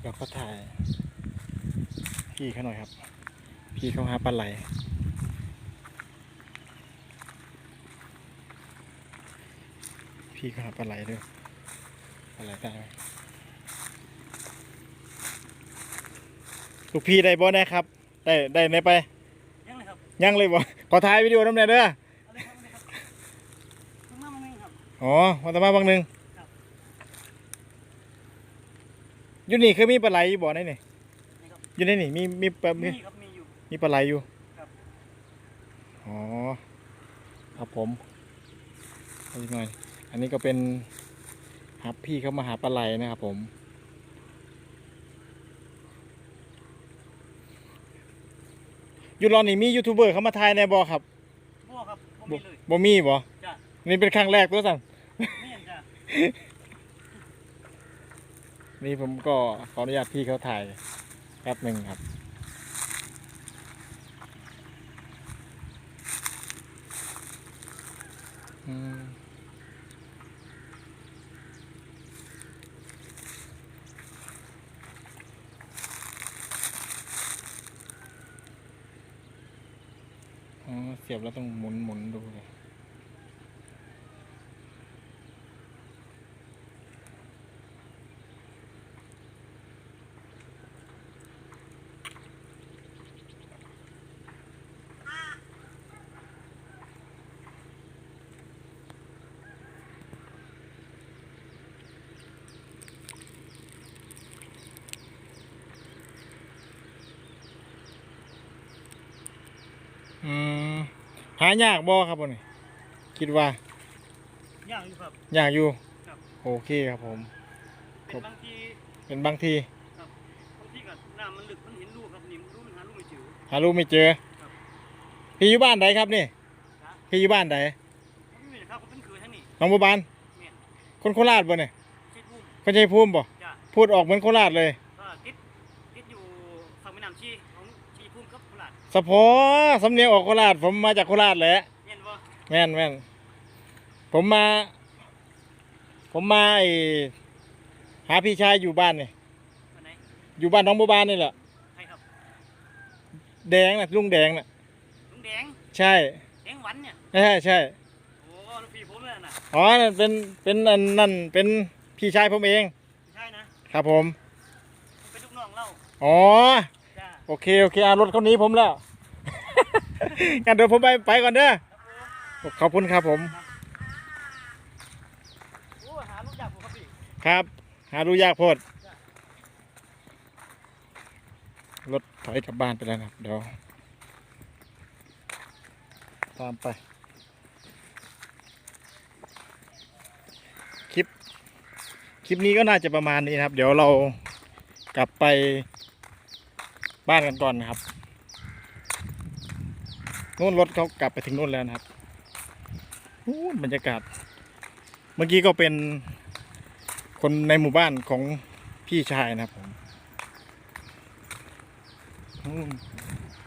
เดี๋ยวก็ถ่าย พี่เขาหน่อยครับ พี่เขาหาปลาไหลพี่เขาหาปลาไหลด้วยปลาไหลได้ไหมลูกพี่ได้บ่ได้ครับ ได้ได้ไหนไปยังเลยครับยังเลยบ่ขอถ่ายวิดีโอน้ำแน่เด้อเอาเลยครับเอาเลยครับเพิ่งมาเมื่อไงครับอ๋อมาตมาบางหนึ่ง ครับ อยู่นี่เคยมีปลาไหลอยู่บ่ได้นี่นี่ครับ อยู่ในนี่มีมีปลามีมีครับมีอยู่ มีปลาไหลอยู่ครับ อ๋อครับผมเอาอีกหน่อย อันนี้ก็เป็นหับพี่เขามาหาปลาไหลนะครับผม อยู่รอนนี่มียูทูบเบอร์เขามาถ่ายในบอครับบัวครับบ่มีเลย บ่มีบ่จ้ะ นี่เป็นครั้งแรกตัวสั่นไม่เห็นจ้ะ นี่ผมก็ขออนุญาตพี่เขาถ่ายแป๊บหนึ่งครับ อืมอ๋อเสียบแล้วต้องหมุนหมุนดูเลย อืมหายากบ่ครับผมนี่คิดว่าย่างอยู่ครับยากอยู่ครับ โอเคครับผม เป็นบางทีเป็นบางที บางทีก็น้ำมันลึกมันเห็นลูกครับนี่มันรู้มันหาลูกไม่เจอ หาลูกไม่เจอ ครับพี่อยู่บ้านไหนครับนี่นะพี่อยู่บ้านไหนผมไม่เห็นครับผมเป็นเคยทั้งนี้น้องบัวบาน เนี่ยคนโคราชบ่เนี่ยเช็ดบุ้มคนชัยภูมิบ่ จ้ะพูดออกเหมือนโคราชเลย ก็ติดติดอยู่ฝั่งแม่น้ำชีของชีพุ่มกับโคราช สะพอสำเนียงออกโคราช ผมมาจากโคราชแหละเห็นบ่แม่นแม่นผมมา ผมมาไอหาพี่ชายอยู่บ้านนี่วันไหนอยู่บ้านน้องบัวบานนี่แหละใครครับแดงน่ะลุงแดงน่ะลุงแดงใช่แดงหวันเนี่ยใช่ใช่โอ้ลูกพี่ผมเลยนะอ๋อนั่นเป็นเป็นอันนั่นเป็นพี่ชายผมเองไม่ใช่นะครับผมผมเป็นลูกน้องเล่าอ๋อจ้า โอเคโอเคอารถเขาหนี้ผมแล้ว งั้นเดี๋ยวผมไปไปก่อนเด้อขอบคุณครับผมครับ หาดูยากโพดรถถอยกลับบ้านไปแล้วนะครับเดี๋ยวตามไป คลิป คลิปนี้ก็น่าจะประมาณนี้นะครับ เดี๋ยวเรากลับไป บ้านกันก่อนนะครับนู่นรถเขากลับไปถึงนู่นแล้วนะครับอู้บรรยากาศ เมื่อกี้ก็เป็นคนในหมู่บ้านของพี่ชายนะครับผม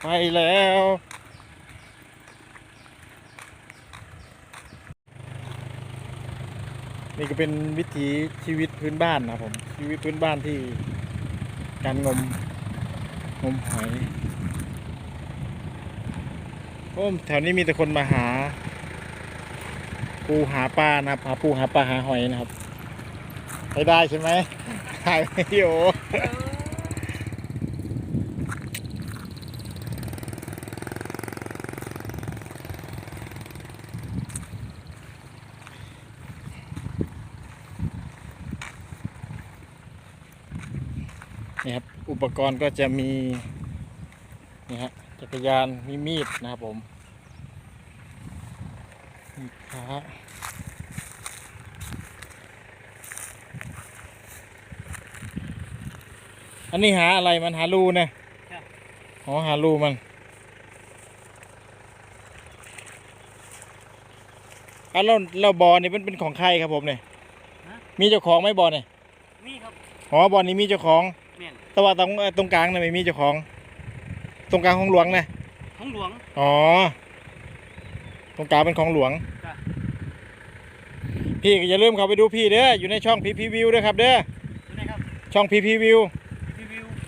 ไปแล้วนี่ก็เป็นวิถีชีวิตพื้นบ้านนะผมชีวิตพื้นบ้านที่การงม งมหอยโอ้มแถวนี้มีแต่คนมาหา ปูหาปลานะครับหาปูหาปลาหาหอยนะครับไม่ได้ใช่ไหมถ่ายวิดีโอนี่ครับ อุปกรณ์ก็จะมีนี่ฮะจักรยานมีมีดนะครับผมมีขาอันนี้หาอะไรมันหารูเนี่ยครับอ๋อหารูมันอะแล้วแล้วบอนี่เป็นเป็นของใครครับผมเนี่ยฮะมีเจ้าของไหมบอเนี่ย มีครับ อ๋อบอนี่มีเจ้าของเมียน แต่ว่าตรงเอ่อตรงกลางน่ะไม่มีเจ้าของ ตรงกลางของหลวงนะของหลวง อ๋อ ตรงกลางเป็นของหลวง จ้ะ พี่ก็อย่าลืมเข้าไปดูพี่เด้อ อยู่ในช่องพีพีวิวด้วยครับเด้อดูนะครับช่องพีพีวิว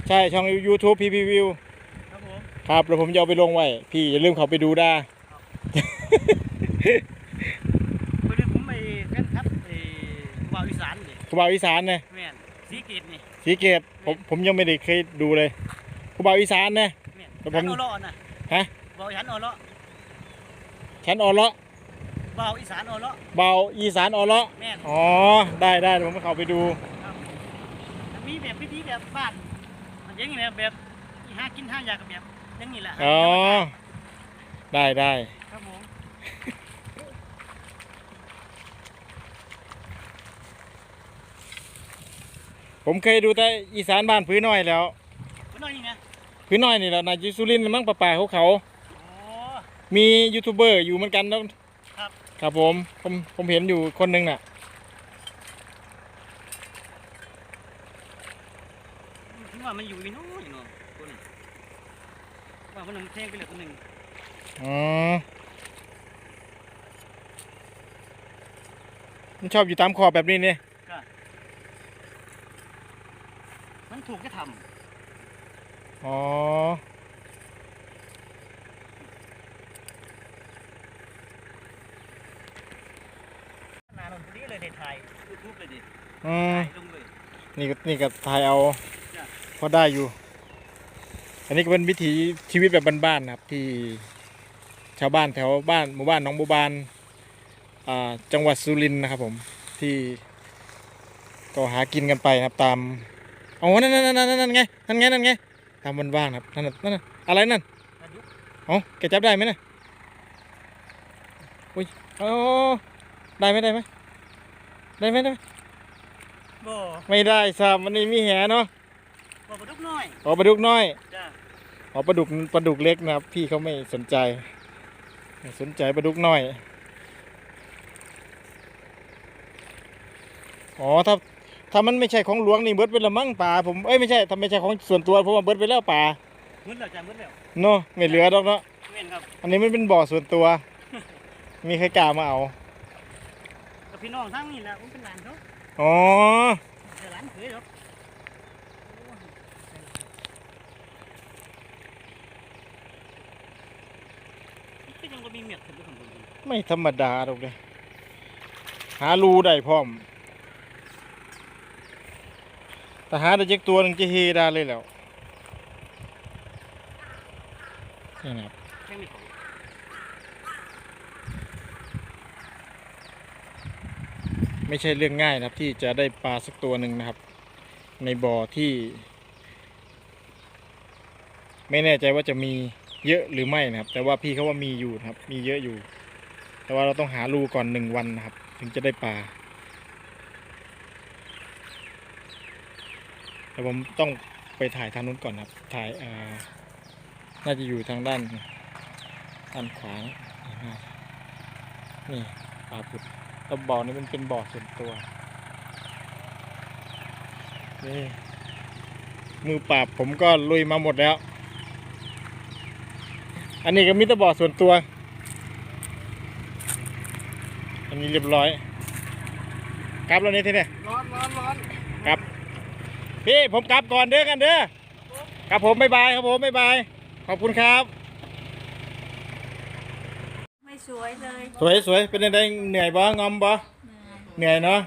ใช่ ช่อง YouTube พีพีวิว ครับผมครับแล้วผมจะเอาไปลงไว้ พี่อย่าลืมเขาไปดูได้พอดีผมไปแฟนครับไอ้บ่าวอีสานนี่ครูบาอีสานเนี่ยแม่น สีเกตนี่สีเกตผมผมยังไม่ได้เคยดูเลยครูบาอีสานเนี่ยแม่นแล้วผม ฉันออเลาะนะฮะบ่าวอีสานออเลาะฉันออเลาะบ่าวอีสานออเลาะเบาอีสานออเลาะแม่นอ๋อได้ได้เดี๋ยวผมเข้าไปดูครับมีแบบพิธีแบบบ้านมันอย่างนี้นะแบบหากินหาอยากกับแบบอย่างนี้แหละอ๋อได้ได้ครับผม ผมเคยดูแต่อีสานบ้านพื้นน้อยแล้ว มันน้อยนี่นะพื้นน้อยนี่แหละนายจิสุรินทร์มั้งป่าป่าเขาเขาโอ้ๆมียูทูบเบอร์อยู่เหมือนกันแล้วครับ ครับผมผมผมเห็นอยู่คนหนึ่งน่ะ ถึงว่ามันอยู่อีน้อยเนาะตัวนี้ว่าคนหนึ่งเพลงไปเหลือคนหนึ่งอ๋อมันชอบอยู่ตามขอบแบบนี้เนี่ย มันถูกจะทอ๋อำนาลงพอดีเลยในไทยยูทูบเลยดิอืมลงเลย นี่ก็นี่ก็ถ่ายเอาจ้ะ พอได้อยู่ อันนี้ก็เป็นวิถีชีวิตแบบบ้านๆนะครับ ที่ชาวบ้านแถวบ้านหมู่บ้านหนองบัวบานอ่าจังหวัดสุรินทร์นะครับผมที่ก็หากินกันไปนะครับตาม อ๋อนั่นนั่นนั่นนั่นนั่นไงนั่นไงนั่นไงตามบ้านๆครับนั่นน่ะนั่นน่ะอะไรนั่นประยุกต์อ๋อแกจับได้ไหมเนี่ยอุ้ยอ๋อได้ไหมได้ไหมได้ไหมได้ไหมบ่ไม่ได้สับมันนี่มีแหเนาะบ่ประยุกต์น้อยอ๋อปลาดุกน้อยจ้าอ๋อปลาดุกปลาดุกเล็กนะครับพี่เขาไม่สนใจไม่สนใจปลาดุกน้อยอ๋อถ้า ถ้ามันไม่ใช่ของหลวงนี่เบิดไปและมั้งป่าผมเอ้ยไม่ใช่ถ้าไม่ใช่ของส่วนตัวผมว่าเบิดไปแล้วป่ามืดแล้วจ้ามืดแล้วเนาะไม่เหลือดอกเนาะเม่นครับอันนี้มันเป็นบ่อส่วนตัว มีใครกล้ามาเอากับพี่น้องทั้งนี่แหละผมเป็นหลานเขาอ๋อเป็นหลานเขยครับก็ยังก็มีเมียดขึ้นไปข้างบนอยู่ไม่ธรรมดาหรอกเลยหารูได้พร้อม แต่หาได้จักตัวหนึงจะเฮไดาเลยแล้วนี่นะครับไม่ใช่เรื่องง่ายนะครับ ที่จะได้ปลาสักตัวหนึ่งนะครับ ในบ่อที่ ไม่แน่ใจว่าจะมีเยอะหรือไม่นะครับ แต่ว่าพี่เขาว่ามีอยู่นะครับ มีเยอะอยู่ แต่ว่าเราต้องหารูก่อนหนึ่งวันนะครับ ถึงจะได้ปลา แต่ผมต้องไปถ่ายทางนู้นก่อนครับ ถ่ายอ่าน่าจะอยู่ทางด้านด้านขวานะนี่ปลาปุดแล้วบ่อนี้มันเป็นบ่อส่วนตัว นี่ มือปราบผมก็ลุยมาหมดแล้ว อันนี้ก็มีแต่บ่อส่วนตัว อันนี้เรียบร้อย กลับแล้วนี่ทีเนี่ยร้อนร้อนร้อนกลับ พี่ผมกลับก่อนเด้อกันเด้อครับผมบ๊ายบายครับผมบ๊ายบายขอบคุณครับ ไม่สวยเลยสวยสวยเป็นยังไงเหนื่อยบ่งอมบ่เหนื่อยเนาะ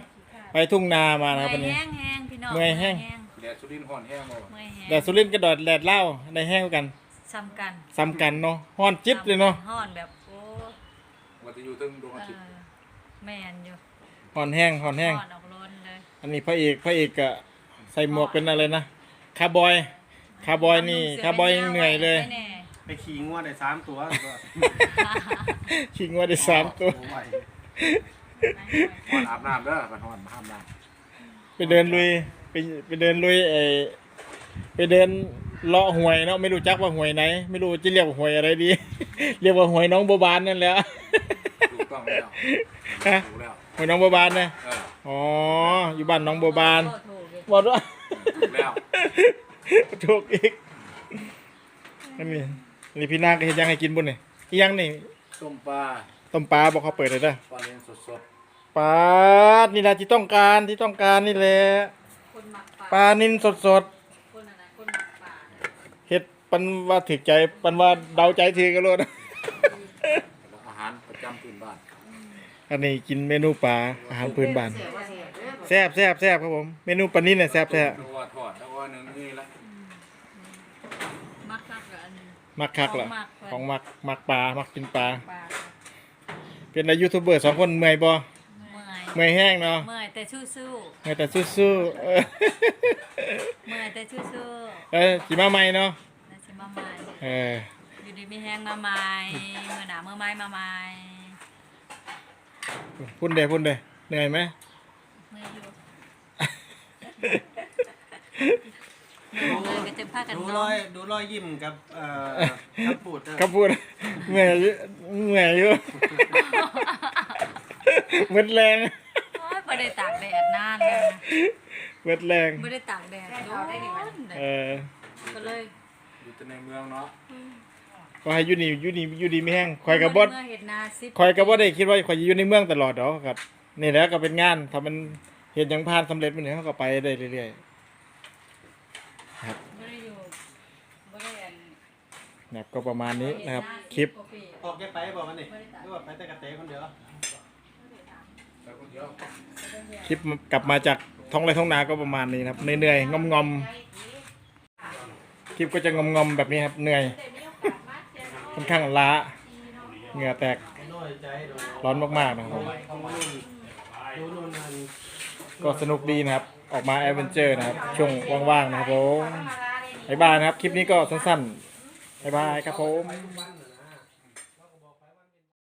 ไปทุ่งนามานะครับวันเมื่นี้อยแห้งแห้งพี่น้องเมื่อยแห้ง แดดสุรินทร์ห่อนแห้งบ่เมื่อยแห้งแดดสุรินทร์กระดอดแดดเหล้าในแห้งกันซ้ำกันซ้ำกันเนาะฮ้อนจิตเลยเนาะห้อนแบบโอ้ว่าจะอยู่ตึงดวงอาเอทิตย์อแมนอยู่ฮ้อนแห้งฮ้อนแห้งห้อนออกร้อนเลยอันนี้พระเอกพระเอกอะ ใส่หมวกเป็นอะไรนะคาร์บอยคาร์บอยนี่คาร์บอยเหนื่อยเลย ไม่แน่ไปขี่งวดได้สามตัวก็ชิงว่าได้สามตัว โอ้ไหวห่อนอาบน้ำเด้อมันห่อนห้ามน้ไปเดินลุยไปไปเดินลุยไอไปเดินเลาะหวยเนาะไม่รู้จักว่าหวยไหน ไม่รู้จะเรียกว่าหวยอะไรดี เรียกว่าหวยน้องบัวบานนั่นแหละำถูกต้องแล้วฮะ ถูกแล้วหวยน้องบัวบานนะเอออ๋ออยู่บ้านน้องบัวบานโอ้ถูกเลย บอกว่าถูกแล้วถูกอีกอันนี้อันนี่พี่นาก็เห็นยังให้กินบุญนี่อีหยังนี่ต้มปลาต้มปลาบอกเขาเปิดเลยเด้อปลาเลี้ยงสดปลานี่แหละที่ต้องการที่ต้องการนี่แหละคนหมักปลานินสดสดคนอะไรคนหมักปันว่าถึกใจปันว่าเดาใจทีก็รู้นะอาหารประจำพื้นบ้านอันนี้กินเมนูปลาอาหารพื้นบ้าน แซ่บแซ่บแซ่บครับผม เมนูปลานิ่นเนี่ยแซ่บแซ่บนึกว่าทอดแล้วว่าหนึ่งนี่ละมักคักกับอันมักคักเหรอของมักของมักมักปลา มักกินปลา ปลาเป็นอายูทูบเบอร์สองคนเมื่อยบ่เมื่อยเมื่อยแห้งเนาะเมื่อยแต่สู้เมื่อยแต่สู้ๆเออๆเมื่อยแต่สู้เออสิมาใหม่เนาะ ๆแล้วสิมาใหม่เออ อยู่ดีมีแห้งมาใหม่เมื่อหนาเมื่อไม้มาใหม่ พุ่นเด้พุ่นเด้เหนื่อยไหมเมื่อยอยู่เมื่อยเลยก็จะพากันดูนรออยนดูรอยยิ้มกับเอ่อคำพูดเด้อคำพูดเมื่อยอยู่เมื่อยอยู่หมดแรงโอ้ยไม่ได้ตากแดดนานแล้วนะหมดแรงไม่ได้ตากแดดโดนเออก็เลยอยู่แต่ในเมืองเนาะก็ให้อยู่นี่อยู่นี่อยู่ดีไม่แห้งคอยกับบดเมื่อเห็นนาซิคอยกับบ่ได้คิดว่าคอยจะอยู่ในเมืองตลอดดอกครับ นี่แหล้วก็เป็นงานถ้ามันเห็นอย่างผ่านสำเร็จมันเนี่ยเขาก็ไปได้เรื่อยไม่ได้อยู่ไม่ได้อันๆนะครับก็ประมาณนี้นะครับ คลิป ออกแกไปบอกมันนี่หรือว่าไปแต่กระเตะคนเดียวแต่คนเดียว คลิปกลับมาจากท้องไร่ท้องนาก็ประมาณนี้นะครับเหนื่อยๆงอมๆคลิปก็จะงอมๆแบบนี้ครับเหนื่อยค่อนข้างล้าเหงื่อแตกน้อยใจดูร้อนมากๆนะครับผมดูนู่นนั่น ก็สนุกดีนะครับ ออกมาแอดเวนเจอร์นะครับ ช่วงว่างๆนะครับผมบ๊ายบายนะครับ คลิปนี้ก็สั้นๆบ๊ายบายครับผม